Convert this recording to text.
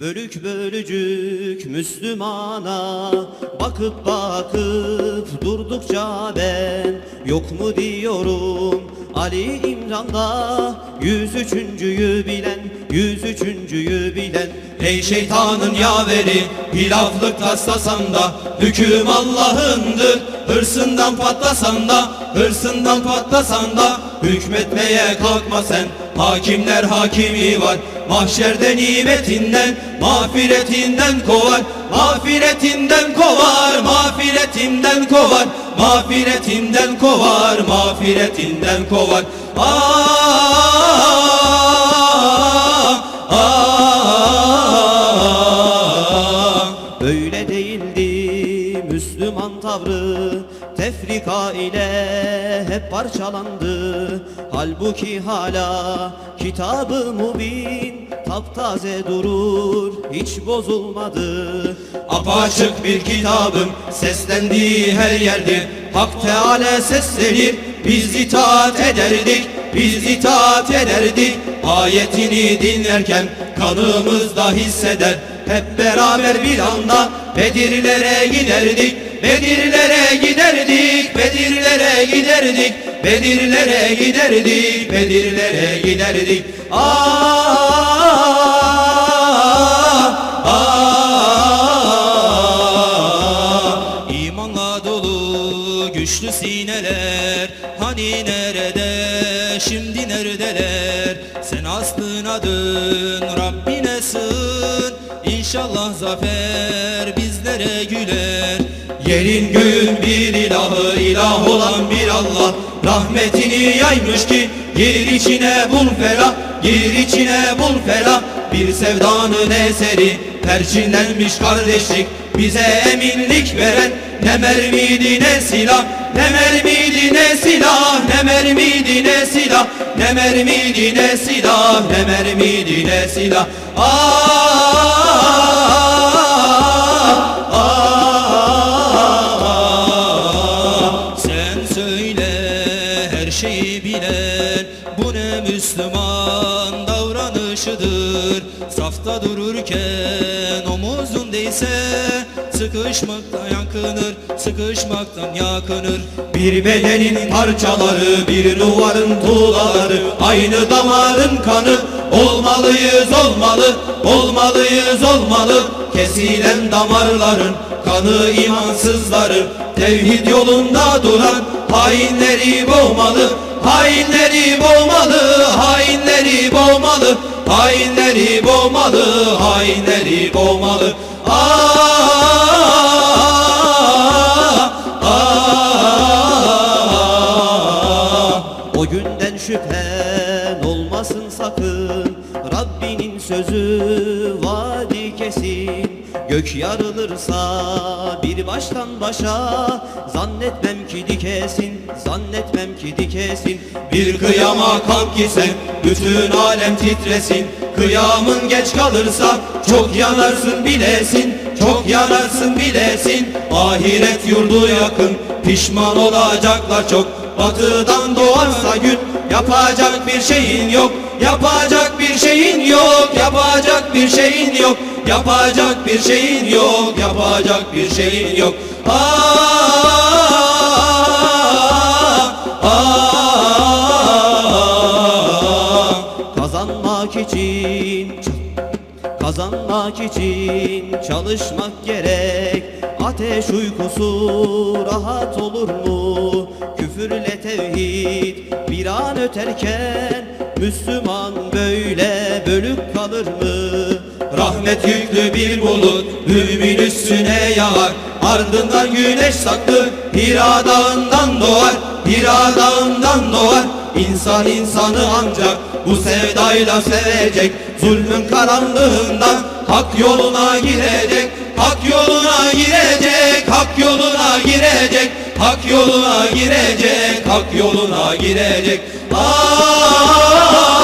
Bölük bölücük Müslümana Bakıp bakıp durdukça ben Yok mu diyorum? Ali İmran'da Yüz üçüncüyü bilen Yüz üçüncüyü bilen. Ey şeytanın yaveri Hilaflık taslasan da Hüküm Allah'ındır. Hırsından patlasan da Hırsından patlasan da Hükmetmeye kalkma sen Hakimler hakimi var. Mahşerde nimetinden Mağfiretinden kovar. Mağfiretinden kovar Mağfiretinden kovar. Mağfiretinden kovar Mağfiretinden kovar. Ah, Öyle değildi Müslüman tavrı. Tefrika ile hep parçalandı Halbuki hala kitabı mubin Taptaze durur hiç bozulmadı. Apaçık bir kitabım seslendiği her yerde Hak Teala seslenir biz itaat ederdik Biz itaat ederdik. Ayetini dinlerken kanımızda hisseder. Hep beraber bir anda Bedirlere giderdik Bedirlere giderdik Bedirlere giderdik Bedirlere giderdik Bedirlere giderdik. Ah ah dolu güçlü sineler Hani nerede şimdi neredeler? Sen aslına dön Rabbine sığın. İnşallah zafer bizlere güler Yerin göğün bir ilahı ilah olan bir Allah. Rahmetini yaymış ki gir içine bul ferah Gir içine bul ferah. Bir sevdanın eseri Perçinlenmiş kardeşlik. Bize eminlik veren Ne mermiydi ne silah. Ne mermiydi ne silah Ne mermiydi ne silah. Ne mermiydi ne silah Ne mermiydi ne silah. Ah, davranışıdır Safta dururken omuzun değse Sıkışmaktan yakınır, sıkışmaktan yakınır. Bir bedenin parçaları, bir duvarın tuğlaları Aynı damarın kanı, olmalıyız olmalı Olmalıyız olmalı, kesilen damarların Kanı imansızların, tevhid yolunda duran Hainleri boğmalı, hainleri boğmalı Hainleri boğmalı, hainleri boğmalı Hainleri boğmalı. Ah, Rabbinin sözü vadi kesin. Gök yarılırsa bir baştan başa Zannetmem ki dikesin, zannetmem ki dikesin. Bir kıyama kalk ki sen bütün alem titresin. Kıyamın geç kalırsa çok yanarsın bilesin Çok yanarsın bilesin. Ahiret yurdu yakın pişman olacaklar çok Batıdan doğarsa gün yapacak bir şeyin yok Yapacak bir şeyin yok Yapacak bir şeyin yok Yapacak bir şeyin yok Yapacak bir şeyin yok Ah, ah, ah. Kazanmak için Kazanmak için çalışmak gerek Ateş uykusu rahat olur mu? Küfürle tevhid bir an öterken Müslüman böyle bölük kalır mı? Rahmet yüklü bir bulut Mümin üstüne yağar Ardından güneş saklı Hira dağından doğar Hira dağından doğar. İnsan insanı ancak bu sevdayla sevecek. Zulmün karanlığından hak yoluna girecek Hak yoluna girecek Hak yoluna girecek Hak yoluna girecek, hak yoluna girecek. Aa!